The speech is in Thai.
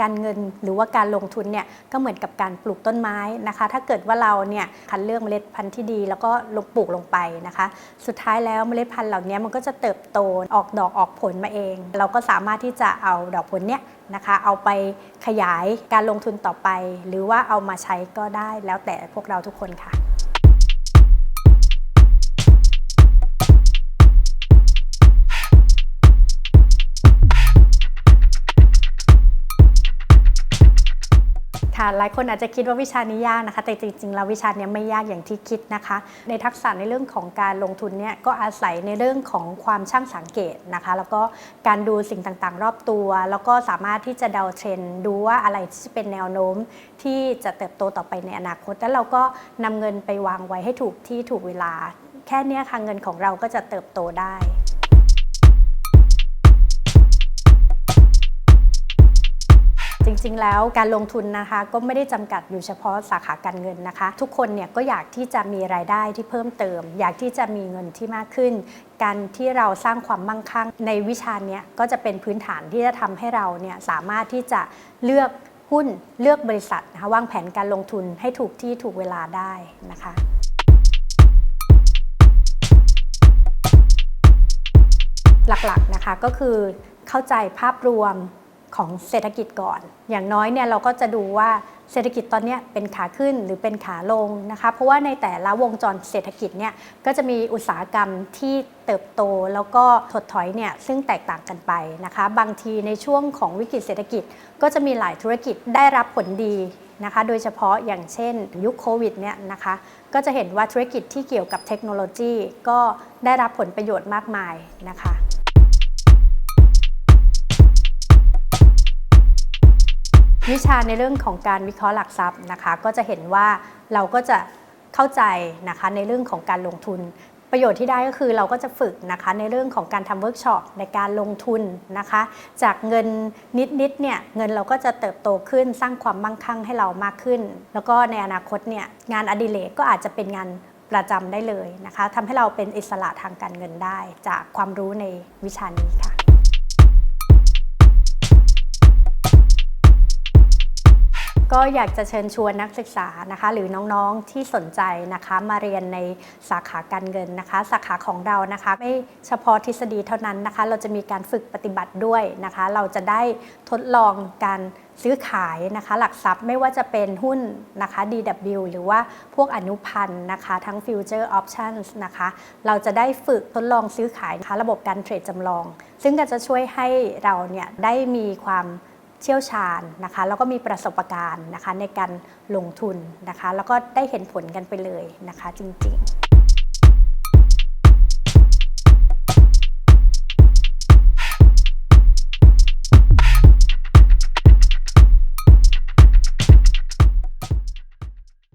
การเงินหรือว่าการลงทุนเนี่ยก็เหมือนกับการปลูกต้นไม้นะคะ ถ้าเกิดว่าเราเนี่ยคัดเลือกเมล็ดพันธุ์ที่ดี แล้วก็ลงปลูกลงไปนะคะ สุดท้ายแล้วเมล็ดพันธุ์เหล่านี้มันก็จะเติบโตออกดอกออกผลมาเอง เราก็สามารถที่จะเอาดอกผลเนี้ยนะคะเอาไปขยายการลงทุนต่อไป หรือว่าเอามาใช้ก็ได้แล้วแต่พวกเราทุกคนค่ะ ค่ะ หลายคนอาจจะคิดว่าวิชานี้ยากนะคะ แต่จริงๆแล้ววิชานี้ไม่ยากอย่างที่คิดนะคะ ในทักษะในเรื่องของการลงทุนเนี่ยก็อาศัยในเรื่องของความช่างสังเกตนะคะ แล้วก็การดูสิ่งต่างๆ รอบตัว แล้วก็สามารถที่จะเดาเทรนด์ดูว่าอะไรที่จะเป็นแนวโน้มที่จะเติบโตต่อไปในอนาคต แล้วเราก็นำเงินไปวางไว้ให้ถูกที่ถูกเวลา แค่นี้ค่ะเงินของเราก็จะเติบโตได้ ริง ๆ แล้วการลงทุนนะคะ ก็ไม่ได้จำกัดอยู่เฉพาะสาขาการเงินนะคะ ทุกคนเนี่ยก็อยากที่จะมีรายได้ที่เพิ่มเติม อยากที่จะมีเงินที่มากขึ้น การที่เราสร้างความมั่งคั่งในวิชาเนี้ยก็จะเป็นพื้นฐานที่จะทำให้เราเนี่ยสามารถที่จะเลือกหุ้นเลือกบริษัทนะคะวางแผนการลงทุนให้ถูกที่ถูกเวลาได้นะคะหลักๆนะคะก็คือเข้าใจภาพรวม ของเศรษฐกิจก่อน อย่างน้อยเนี่ยเราก็จะดูว่าเศรษฐกิจตอนนี้เป็นขาขึ้นหรือเป็นขาลงนะคะ เพราะว่าในแต่ละวงจรเศรษฐกิจเนี่ยก็จะมีอุตสาหกรรมที่เติบโตแล้วก็ถดถอยเนี่ยซึ่งแตกต่างกันไปนะคะ บางทีในช่วงของวิกฤตเศรษฐกิจ ก็จะมีหลายธุรกิจได้รับผลดีนะคะ โดยเฉพาะอย่างเช่นยุคโควิดเนี่ยนะคะก็จะเห็นว่าธุรกิจที่เกี่ยวกับเทคโนโลยีก็ได้รับผลประโยชน์มากมายนะคะ วิชาในเรื่องของการวิเคราะห์หลักทรัพย์นะคะ ก็จะเห็นว่าเราก็จะเข้าใจนะคะในเรื่องของการลงทุน ประโยชน์ที่ได้ก็คือเราก็จะฝึกนะคะในเรื่องของการทำเวิร์กช็อปในการลงทุนนะคะ จากเงินนิดๆเนี่ยเงินเราก็จะเติบโตขึ้นสร้างความมั่งคั่งให้เรามากขึ้น แล้วก็ในอนาคตเนี่ยงานอดิเรกก็อาจจะเป็นงานประจำได้เลยนะคะทำให้เราเป็นอิสระทางการเงินได้ จากความรู้ในวิชานี้ค่ะ ก็อยากจะเชิญชวนนักศึกษานะคะ หรือน้องๆที่สนใจนะคะมาเรียนในสาขาการเงินนะคะ สาขาของเรานะคะ ไม่เฉพาะทฤษฎีเท่านั้นนะคะ เราจะมีการฝึกปฏิบัติด้วยนะคะ เราจะได้ทดลองการซื้อขายนะคะ หลักทรัพย์ไม่ว่าจะเป็นหุ้นนะคะ DW หรือว่าพวกอนุพันธ์นะคะ ทั้ง Future Options นะคะ เราจะได้ฝึกทดลองซื้อขายนะคะ ระบบการเทรดจำลอง ซึ่งก็จะช่วยให้เราเนี่ยได้มีความ เชี่ยวชาญนะคะแล้วก็มีประสบการณ์นะคะในการลงทุนนะคะ แล้วก็ได้เห็นผลกันไปเลยนะคะจริงๆ